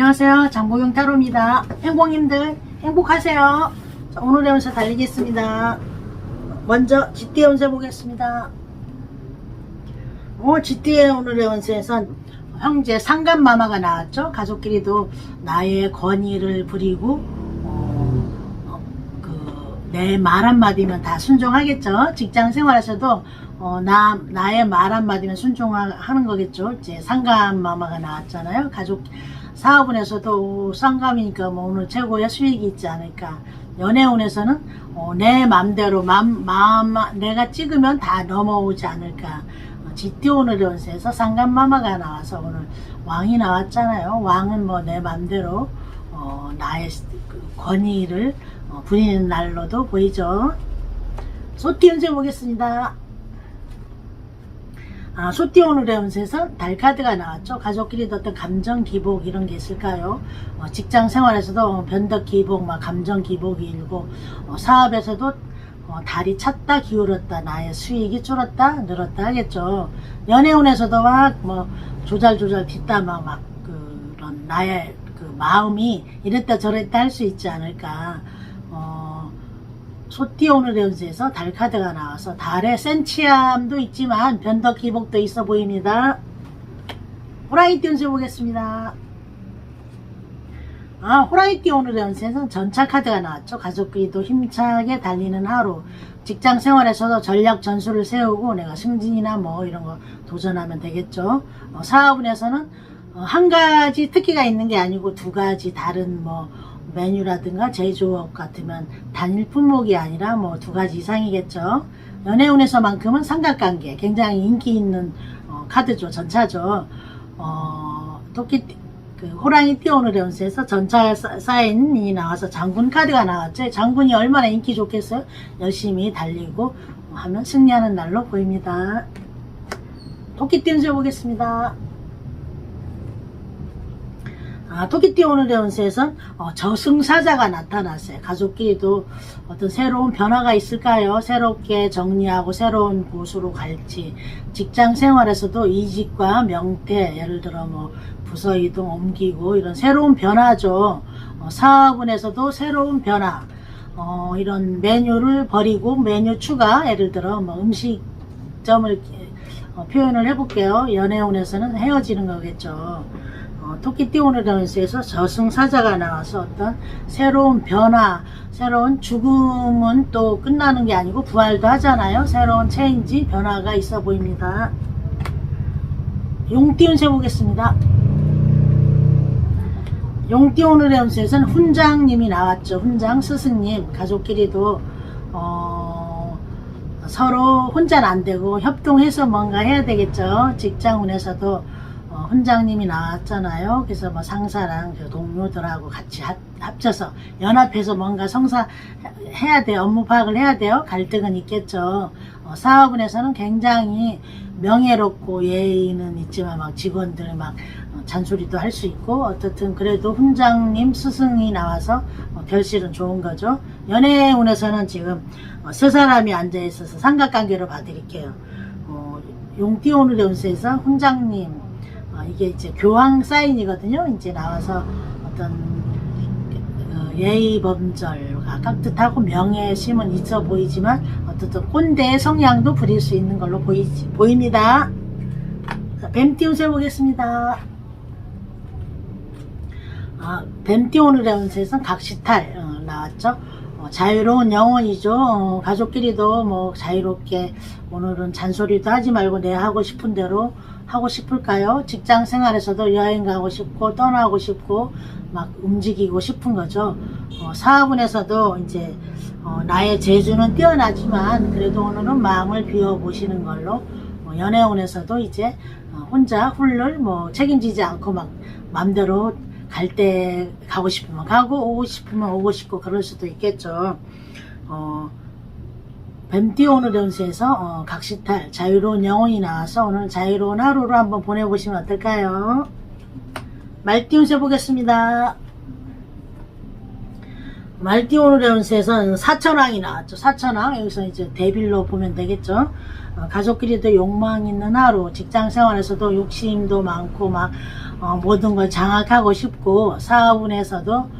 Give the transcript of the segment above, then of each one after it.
안녕하세요. 장보경 타로입니다. 행복님들 행복하세요. 자, 오늘의 운세 달리겠습니다. 먼저 GT의 운세 보겠습니다. 어, GT의 오늘의 운세에선 형제 상간마마가 나왔죠. 가족끼리도 나의 권위를 부리고 어, 그, 내말 한마디면 다 순종하겠죠. 직장 생활에서도 어, 나, 나의 말 한마디면 순종하는 거겠죠. 이제 상감마마가 나왔잖아요. 가족 사업운에서도 상감이니까 뭐 오늘 최고의 수익이 있지 않을까. 연애운에서는 어, 내 맘대로 맘, 마음, 내가 찍으면 다 넘어오지 않을까. GT 오늘의 운세에서 상감마마가 나와서 오늘 왕이 나왔잖아요. 왕은 뭐 내 맘대로 어, 나의 그 권위를 어, 부리는 날로도 보이죠. 소티 운세 보겠습니다. 아, 소띠 오늘의 운세에서 달 카드가 나왔죠. 가족끼리 어떤 감정 기복 이런 게 있을까요? 어, 직장 생활에서도 변덕 기복, 막 감정 기복이 일고 어, 사업에서도 어, 달이 찼다 기울었다 나의 수익이 줄었다 늘었다 하겠죠. 연애운에서도 막 뭐 조잘조잘 뒷담화 막 그런 나의 그 마음이 이랬다 저랬다 할 수 있지 않을까. 어, 소띠 오늘의 운세에서 달 카드가 나와서 달의 센치함도 있지만 변덕 기복도 있어 보입니다. 호라이띠 운세 보겠습니다. 아, 호라이띠 오늘의 운세에서는 전차 카드가 나왔죠. 가족끼리도 힘차게 달리는 하루. 직장 생활에서도 전략 전술을 세우고 내가 승진이나 뭐 이런 거 도전하면 되겠죠. 어, 사업운에서는 어, 한 가지 특기가 있는 게 아니고 두 가지 다른 뭐 메뉴라든가 제조업 같으면 단일 품목이 아니라 뭐 두 가지 이상이겠죠. 연애운에서만큼은 삼각관계 굉장히 인기 있는 어, 카드죠. 전차죠. 어, 토끼 그 호랑이 운세에서 전차 사인이 나와서 장군 카드가 나왔죠. 장군이 얼마나 인기 좋겠어요. 열심히 달리고 하면 승리하는 날로 보입니다. 토끼 띠 운세 보겠습니다. 아, 토끼띠 오늘의 운세에선 어, 저승사자가 나타났어요. 가족끼리도 어떤 새로운 변화가 있을까요? 새롭게 정리하고 새로운 곳으로 갈지. 직장 생활에서도 이직과 명퇴, 예를 들어 뭐 부서 이동 옮기고 이런 새로운 변화죠. 어, 사업운에서도 새로운 변화. 어, 이런 메뉴를 버리고 메뉴 추가, 예를 들어 뭐 음식점을 어, 표현을 해볼게요. 연애운에서는 헤어지는 거겠죠. 어, 토끼띠 운세에서 저승사자가 나와서 어떤 새로운 변화, 새로운 죽음은 또 끝나는 게 아니고 부활도 하잖아요. 새로운 체인지, 변화가 있어 보입니다. 용띠 운 세 보겠습니다. 용띠 오늘의 운세에서는 훈장님이 나왔죠. 훈장 스승님, 가족끼리도 어, 서로 혼자는 안 되고 협동해서 뭔가 해야 되겠죠. 직장운에서도 어, 훈장님이 나왔잖아요. 그래서 뭐 상사랑 그 동료들하고 같이 합, 합쳐서 연합해서 뭔가 성사 해야 돼요. 업무 파악을 해야 돼요. 갈등은 있겠죠. 어, 사업은에서는 굉장히 명예롭고 예의는 있지만 막 직원들 막 어, 잔소리도 할 수 있고 어떻든 그래도 훈장님 스승이 나와서 어, 결실은 좋은 거죠. 연애운에서는 지금 어, 세 사람이 앉아 있어서 삼각관계로 봐드릴게요. 어, 용띠 오늘의 운세에서 훈장님 어, 이게 이제 교황 사인이거든요. 이제 나와서 어떤 어, 예의 범절과 깍듯하고 명예심은 있어 보이지만 어떻든 꼰대의 성향도 부릴 수 있는 걸로 보이, 보입니다. 자, 뱀띠 운 세 보겠습니다. 아, 뱀띠 오늘의 운세에서는 각시탈 어, 나왔죠. 어, 자유로운 영혼이죠. 어, 가족끼리도 뭐 자유롭게 오늘은 잔소리도 하지 말고 내 하고 싶은 대로 하고 싶을까요? 직장 생활에서도 여행 가고 싶고 떠나고 싶고 막 움직이고 싶은 거죠. 어, 사업운에서도 이제 어, 나의 재주는 뛰어나지만 그래도 오늘은 마음을 비워 보시는 걸로 어, 연애운에서도 이제 어, 혼자 훌를 뭐 책임지지 않고 막 맘대로 갈 때 가고 싶으면 가고 오고 싶으면 오고 싶고 그럴 수도 있겠죠. 어, 뱀띠 오늘의 운세에서 어, 각시탈 자유로운 영혼이 나와서 오늘 자유로운 하루로 한번 보내보시면 어떨까요? 말띠 운세 보겠습니다. 말띠 오늘의 운세에서는 사천왕이 나왔죠. 사천왕 여기서 이제 대빌로 보면 되겠죠. 어, 가족끼리도 욕망 있는 하루, 직장 생활에서도 욕심도 많고 막 어, 모든 걸 장악하고 싶고 사업운에서도 어,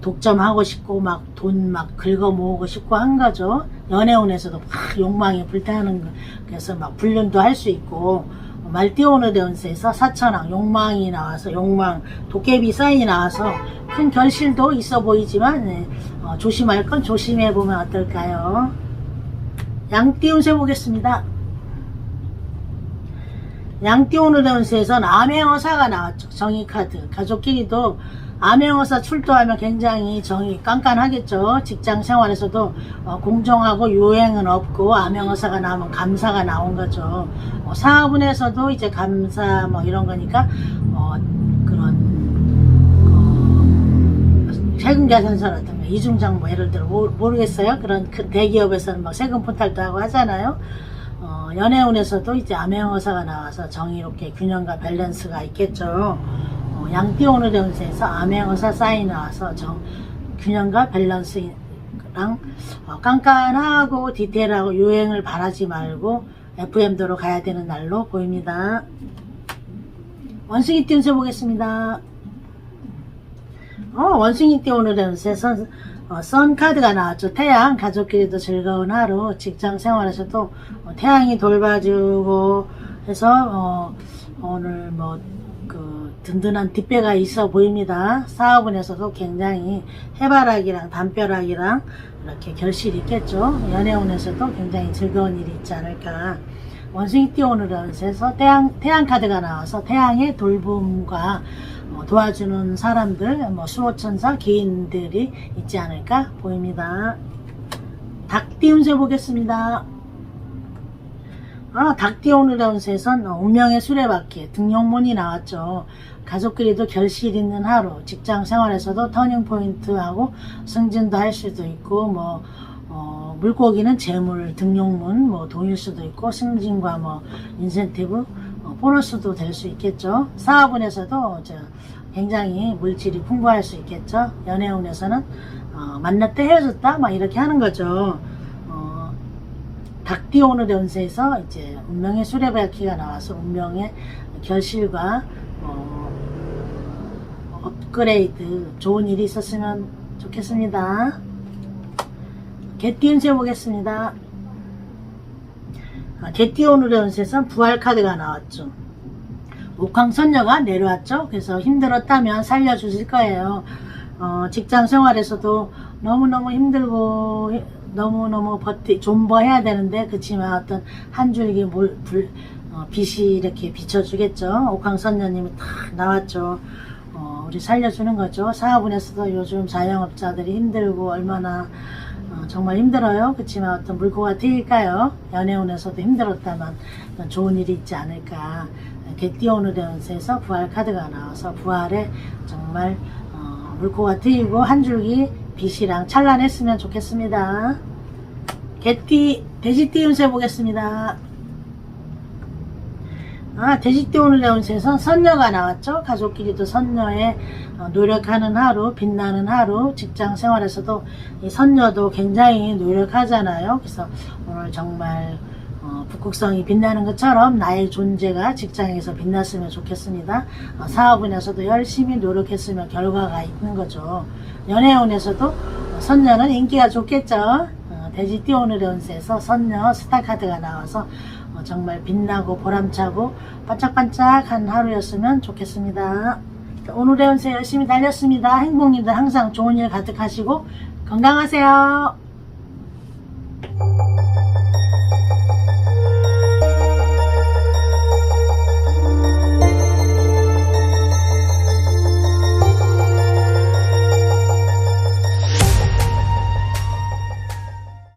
독점하고 싶고 막 돈 막 긁어 모으고 싶고 한 거죠. 연애운에서도 막 욕망이 불타는 거. 그래서 막 불륜도 할 수 있고 어, 말띠오르 연세에서 사천왕 욕망이 나와서 욕망 도깨비 사인이 나와서 큰 결실도 있어 보이지만 네, 어, 조심할 건 조심해 보면 어떨까요? 양띠운세 보겠습니다. 양띠오늘 연수에선 암행어사가 나왔죠. 정의카드. 가족끼리도 암행어사 출두하면 굉장히 정이 깐깐하겠죠. 직장 생활에서도 어, 공정하고 유행은 없고 암행어사가 나오면 감사가 나온 거죠. 어, 사업운에서도 이제 감사 뭐 이런 거니까 어, 그런 어, 세금 계산서라든가 이중장 뭐 예를 들어 모, 모르겠어요. 그런 큰 대기업에서는 막 세금 포탈도 하고 하잖아요. 어, 연애운에서도 이제 암행어사가 나와서 정의롭게 균형과 밸런스가 있겠죠. 어, 양띠오늘 연세에서 암행어사 사인이 나와서 정, 균형과 밸런스랑 어, 깐깐하고 디테일하고 유행을 바라지 말고 FM대로 가야 되는 날로 보입니다. 원숭이 띠운세 보겠습니다. 어, 원숭이 띠 오늘 선, 어, 선카드가 나왔죠. 태양, 가족끼리도 즐거운 하루, 직장 생활에서도 어, 태양이 돌봐주고 해서, 어, 오늘 뭐, 그, 든든한 뒷배가 있어 보입니다. 사업운에서도 굉장히 해바라기랑 담벼락이랑 이렇게 결실이 있겠죠. 연애운에서도 굉장히 즐거운 일이 있지 않을까. 원숭이 띠 오늘 연세에서 태양, 태양 카드가 나와서 태양의 돌봄과 어, 도와주는 사람들, 뭐 수호천사 개인들이 있지 않을까 보입니다. 닭띠 운세 보겠습니다. 아, 운세에선 운명의 수레바퀴 등용문이 나왔죠. 가족끼리도 결실 있는 하루, 직장 생활에서도 터닝 포인트하고 승진도 할 수도 있고, 뭐, 어, 물고기는 재물, 등용문, 뭐, 돈일 수도 있고, 승진과 뭐, 인센티브, 어, 보너스도 될 수 있겠죠. 사업운에서도 저 굉장히 물질이 풍부할 수 있겠죠. 연애운에서는 어, 만났다 헤어졌다 막 이렇게 하는 거죠. 오늘 연세에서 이제 운명의 수레바퀴가 나와서 운명의 결실과 어, 업그레이드 좋은 일이 있었으면 좋겠습니다. 개띠 운세 보겠습니다. 아, 개띠 오늘 연세에선 부활 카드가 나왔죠. 옥황선녀가 내려왔죠. 그래서 힘들었다면 살려주실 거예요. 어, 직장 생활에서도 너무너무 힘들고 히- 너무너무 버티 존버해야 되는데 그치만 어떤 한 줄기 물, 불, 어, 빛이 이렇게 비춰주겠죠. 옥황선녀님이 탁 나왔죠. 어, 우리 살려주는 거죠. 사업운에서도 요즘 자영업자들이 힘들고 얼마나 어, 정말 힘들어요. 그치만 어떤 물고가 트일까요? 연애운에서도 힘들었다면 어떤 좋은 일이 있지 않을까. 개띠오늘 연세에서 부활 카드가 나와서 부활에 정말 어, 물고가 트이고 한 줄기 빛이랑 찬란했으면 좋겠습니다. 개띠, 돼지띠 운세 보겠습니다. 아, 돼지띠 오늘 연세에서 선녀가 나왔죠. 가족끼리도 선녀에 어, 노력하는 하루, 빛나는 하루, 직장 생활에서도 이 선녀도 굉장히 노력하잖아요. 그래서 오늘 정말 어, 북극성이 빛나는 것처럼 나의 존재가 직장에서 빛났으면 좋겠습니다. 어, 사업운에서도 열심히 노력했으면 결과가 있는 거죠. 연애운에서도 어, 선녀는 인기가 좋겠죠. 어, 돼지 띠 오늘 연세에서 선녀 스타카드가 나와서 어, 정말 빛나고 보람차고 반짝반짝한 하루였으면 좋겠습니다. 오늘의 운세 열심히 달렸습니다. 행복님들 항상 좋은 일 가득하시고 건강하세요.